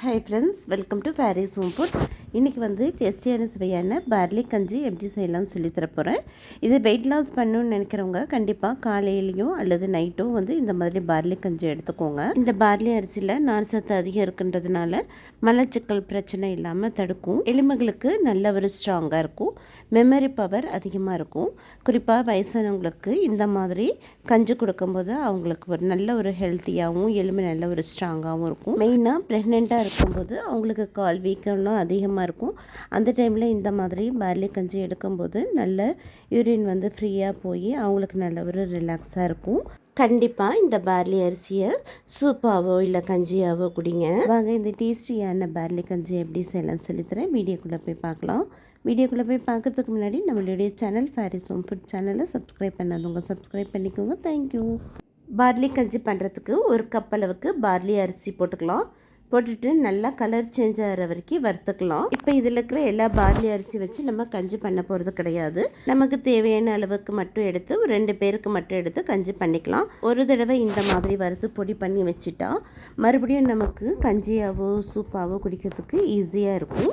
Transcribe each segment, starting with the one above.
Hi friends welcome to Faris home food இன்றைக்கி வந்து டேஸ்டியான சுவையான பார்லி கஞ்சி எப்படி செய்யலாம்னு சொல்லி தரப்போகிறேன் இது வெயிட் லாஸ் பண்ணணும்னு நினைக்கிறவங்க கண்டிப்பாக காலையிலையும் அல்லது நைட்டும் வந்து இந்த மாதிரி பார்லி கஞ்சி எடுத்துக்கோங்க. இந்த பார்லி அரிசியில் நார் சத்து அதிகம் இருக்குன்றதுனால மலச்சிக்கல் பிரச்சனை இல்லாமல் தடுக்கும். எலும்புகளுக்கு நல்ல ஒரு ஸ்ட்ராங்காக இருக்கும். மெமரி பவர் அதிகமாக இருக்கும். குறிப்பாக வயசானவங்களுக்கு இந்த மாதிரி கஞ்சி கொடுக்கும்போது அவங்களுக்கு ஒரு நல்ல ஒரு ஹெல்த்தியாகவும் எலும்பு நல்ல ஒரு ஸ்ட்ராங்காகவும் இருக்கும். மெயினாக ப்ரெக்னெண்ட்டாக இருக்கும்போது அவங்களுக்கு கால் வீக்கம்லாம் அதிகமாக இருக்கும். அந்த டைமில் இந்த மாதிரி பார்லி கஞ்சி எடுக்கும்போது நல்ல யூரின் வந்து ஃப்ரீயாக போய் அவங்களுக்கு நல்ல ஒரு ரிலாக்ஸாக இருக்கும். கண்டிப்பாக இந்த பார்லி அரிசியை சூப்பாவோ இல்லை கஞ்சியாவோ குடிங்க. வாங்க இந்த டேஸ்டியான பார்லி கஞ்சி எப்படி செய்யலாம்னு சொல்லித்தரேன் வீடியோக்குள்ளே போய் பார்க்கலாம். வீடியோக்குள்ளே போய் பார்க்குறதுக்கு முன்னாடி நம்மளுடைய சேனல் ஃபேரிஸ் ஹோம் ஃபுட் சேனலை சப்ஸ்கிரைப் பண்ணாதவங்க சப்ஸ்கிரைப் பண்ணிக்கோங்க. தேங்க்யூ பார்லி கஞ்சி பண்ணுறதுக்கு ஒரு கப் அளவுக்கு பார்லி அரிசி போட்டுக்கலாம். போட்டுட்டு நல்லா கலர் சேஞ்ச் ஆகிற வரைக்கும் வறுத்துக்கலாம். இப்போ இதில் இருக்கிற எல்லா பார்லி அரிசி வச்சு நம்ம கஞ்சி பண்ண போகிறது கிடையாது. நமக்கு தேவையான அளவுக்கு மட்டும் எடுத்து ஒரு ரெண்டு பேருக்கு மட்டும் எடுத்து கஞ்சி பண்ணிக்கலாம். ஒரு தடவை இந்த மாதிரி வறுத்து பொடி பண்ணி வச்சுட்டா மறுபடியும் நமக்கு கஞ்சியாவோ சூப்பாவோ குடிக்கிறதுக்கு ஈஸியாக இருக்கும்.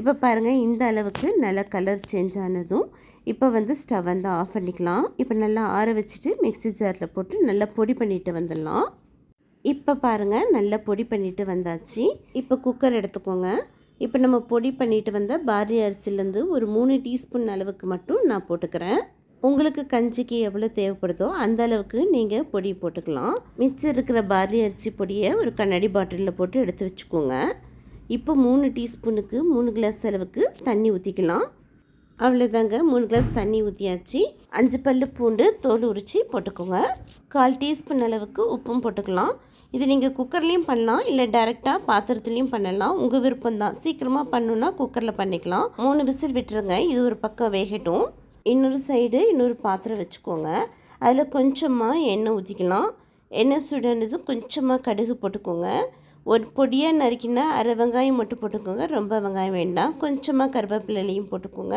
இப்போ பாருங்கள் இந்த அளவுக்கு நல்லா கலர் சேஞ்ச் ஆனதும் இப்போ வந்து ஸ்டவ் வந்து ஆஃப் பண்ணிக்கலாம். இப்போ நல்லா ஆற வச்சுட்டு மிக்சி ஜாரில் போட்டு நல்லா பொடி பண்ணிட்டு வந்துடலாம். இப்போ பாருங்கள் நல்லா பொடி பண்ணிட்டு வந்தாச்சு. இப்போ குக்கர் எடுத்துக்கோங்க. இப்போ நம்ம பொடி பண்ணிட்டு வந்த பாரி அரிசிலேருந்து ஒரு மூணு டீஸ்பூன் அளவுக்கு மட்டும் நான் போட்டுக்கிறேன். உங்களுக்கு கஞ்சிக்கு எவ்வளோ தேவைப்படுதோ அந்த அளவுக்கு நீங்கள் பொடி போட்டுக்கலாம். மிச்சம் இருக்கிற பாரி அரிசி பொடியை ஒரு கண்ணாடி பாட்டிலில் போட்டு எடுத்து வச்சுக்கோங்க. இப்போ மூணு டீஸ்பூனுக்கு மூணு கிளாஸ் அளவுக்கு தண்ணி ஊற்றிக்கலாம் அவ்வளோதாங்க மூணு கிளாஸ் தண்ணி ஊற்றியாச்சு அஞ்சு பல்லு பூண்டு தோல் உரித்து போட்டுக்கோங்க. கால் டீஸ்பூன் அளவுக்கு உப்பும் போட்டுக்கலாம். இது நீங்கள் குக்கர்லேயும் பண்ணலாம் இல்லை டேரெக்டாக பாத்திரத்துலேயும் பண்ணலாம். உங்கள் விருப்பம் தான் சீக்கிரமாக பண்ணணுன்னா குக்கரில் பண்ணிக்கலாம். மூணு விசில் விட்டுருங்க. இது ஒரு பக்கம் வேகட்டும். இன்னொரு சைடு இன்னொரு பாத்திரம் வச்சுக்கோங்க. அதில் கொஞ்சமாக எண்ணெய் ஊற்றிக்கலாம் எண்ணெய் சுடனது கொஞ்சமாக கடுகு போட்டுக்கோங்க. ஒரு பொடியாக நறுக்கினா அரை வெங்காயம் மட்டும் போட்டுக்கோங்க. ரொம்ப வெங்காயம் வேண்டாம். கொஞ்சமாக கருவேப்பிலையும் போட்டுக்கோங்க.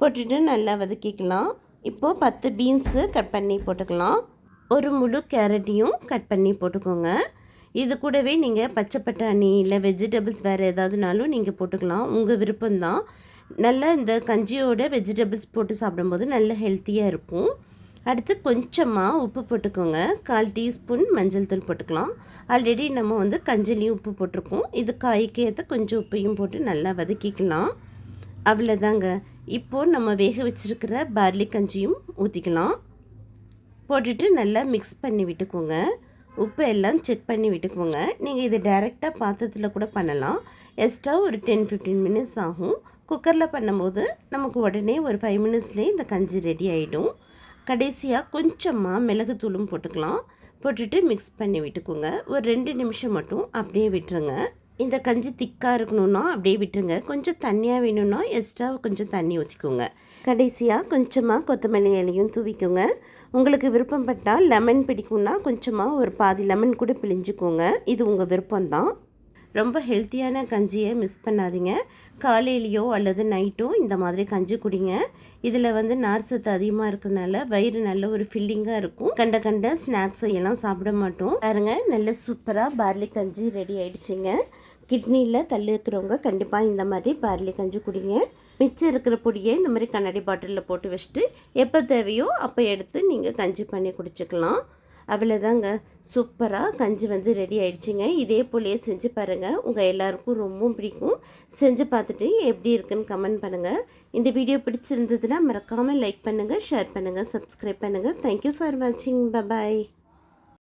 போட்டுட்டு நல்லா வதக்கிக்கலாம். இப்போது பத்து பீன்ஸு கட் பண்ணி போட்டுக்கலாம். ஒரு முழு கேரட்டையும் கட் பண்ணி போட்டுக்கோங்க. இது கூடவே நீங்கள் பச்சை பட்டாணி இல்லை வெஜிடபிள்ஸ் வேறு ஏதாவதுனாலும் நீங்கள் போட்டுக்கலாம். உங்கள் விருப்பம்தான். நல்லா இந்த கஞ்சியோட வெஜிடபிள்ஸ் போட்டு சாப்பிடும்போது நல்ல ஹெல்த்தியாக இருக்கும். அடுத்து கொஞ்சமாக உப்பு போட்டுக்கோங்க. கால் டீஸ்பூன் மஞ்சள் தூள் போட்டுக்கலாம். ஆல்ரெடி நம்ம வந்து கஞ்சிலையும் உப்பு போட்டிருக்கோம். இது காய்க்கு ஏற்ற கொஞ்சம் உப்பையும் போட்டு நல்லா வதக்கிக்கலாம். அவ்வளோதாங்க இப்போது நம்ம வேக வச்சுருக்கிற பார்லி கஞ்சியும் ஊற்றிக்கலாம் போட்டுட்டு நல்லா மிக்ஸ் பண்ணி விட்டுக்கோங்க. உப்பு எல்லாம் செக் பண்ணி விட்டுக்கோங்க. நீங்கள் இதை டைரெக்டாக பாத்திரத்தில் கூட பண்ணலாம். எக்ஸ்ட்ரா ஒரு டென் ஃபிஃப்டீன் மினிட்ஸ் ஆகும். குக்கரில் பண்ணும்போது நமக்கு உடனே ஒரு ஃபைவ் மினிட்ஸ்லேயே இந்த கஞ்சி ரெடி ஆகிடும் கடைசியாக கொஞ்சமாக மிளகுத்தூளும் போட்டுக்கலாம். போட்டுட்டு மிக்ஸ் பண்ணி விட்டுக்கோங்க. ஒரு ரெண்டு நிமிஷம் மட்டும் அப்படியே விட்டுருங்க. இந்த கஞ்சி திக்காக இருக்கணும்னா அப்படியே விட்டுருங்க. கொஞ்சம் தண்ணியாக வேணும்னா எக்ஸ்ட்ரா கொஞ்சம் தண்ணி ஊற்றிக்கோங்க கடைசியாக கொஞ்சமாக கொத்தமல்லி இலையும் தூவிக்கோங்க. உங்களுக்கு விருப்பப்பட்டால் லெமன் பிடிக்கும்னா கொஞ்சமாக ஒரு பாதி லெமன் கூட பிழிஞ்சுக்கோங்க. இது உங்கள் விருப்பம்தான். ரொம்ப ஹெல்த்தியான கஞ்சியை மிஸ் பண்ணாதீங்க. காலையிலையோ அல்லது நைட்டோ இந்த மாதிரி கஞ்சி குடிங்க. இதில் வந்து நார் சத்து அதிகமாக இருக்கிறதுனால வயிறு நல்ல ஒரு ஃபில்லிங்காக இருக்கும். கண்ட கண்ட ஸ்நாக்ஸை எல்லாம் சாப்பிட மாட்டோம். பாருங்க நல்ல சூப்பராக பார்லி கஞ்சி ரெடி ஆயிடுச்சுங்க. கிட்னியில் கல் இருக்கிறவங்க கண்டிப்பாக இந்த மாதிரி பார்லி கஞ்சி குடிங்க. மிச்சம் இருக்கிற பொடியை இந்த மாதிரி கண்ணாடி பாட்டிலில் போட்டு வச்சுட்டு எப்போ தேவையோ அப்போ எடுத்து நீங்கள் கஞ்சி பண்ணி குடிச்சிக்கலாம். அவ்வளோதாங்க சூப்பராக கஞ்சி வந்து ரெடி ஆயிடுச்சுங்க. இதே போலேயே செஞ்சு பாருங்கள் உங்கள் எல்லாருக்கும் ரொம்பவும் பிடிக்கும். செஞ்சு பார்த்துட்டு எப்படி இருக்குன்னு கமெண்ட் பண்ணுங்கள் இந்த வீடியோ பிடிச்சிருந்ததுன்னா மறக்காமல் லைக் பண்ணுங்கள் ஷேர் பண்ணுங்கள் சப்ஸ்கிரைப் பண்ணுங்கள் தேங்க்யூ ஃபார் வாட்சிங் பபாய்